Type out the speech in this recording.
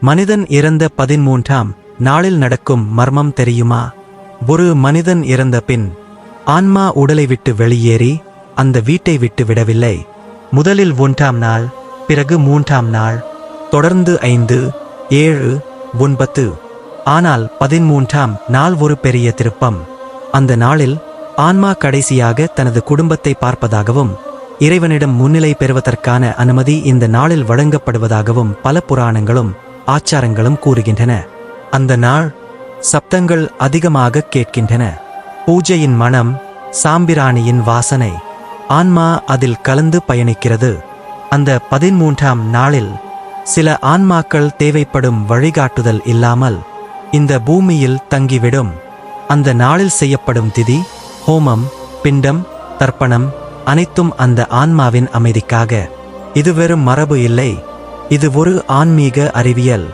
மனிதன் இறந்த பதிமூன்றாம் நாளில் நடக்கும் மர்மம் தெரியுமா? ஒரு மனிதன் இறந்த பின் ஆன்மா உடலை விட்டு வெளியேறி அந்த வீட்டை விட்டு விடவில்லை. முதலில் ஒன்றாம் நாள் பிறகு மூன்றாம் நாள் தொடர்ந்து ஐந்து ஏழு ஒன்பது. ஆனால் பதிமூன்றாம் நாள் ஒரு பெரிய திருப்பம். அந்த நாளில் ஆன்மா கடைசியாக தனது குடும்பத்தை பார்ப்பதாகவும் இறைவனிடம் முன்னிலை பெறுவதற்கான அனுமதி இந்த நாளில் வழங்கப்படுவதாகவும் பல புராணங்களும் ஆச்சாரங்களும் கூறுகின்றன. அந்த நாள் சப்தங்கள் அதிகமாக கேட்கின்றன. பூஜையின் மனம் சாம்பிராணியின் வாசனை ஆன்மா அதில் கலந்து பயணிக்கிறது. அந்த பதிமூன்றாம் நாளில் சில ஆன்மாக்கள் தேவைப்படும் வழிகாட்டுதல் இல்லாமல் இந்த பூமியில் தங்கிவிடும். அந்த நாளில் செய்யப்படும் திதி ஹோமம் பிண்டம் தர்ப்பணம் அனைத்தும் அந்த ஆன்மாவின் அமைதிக்காக. இது வெறும் மரபு இல்லை. இது ஒரு ஆன்மீக அறிவியல்.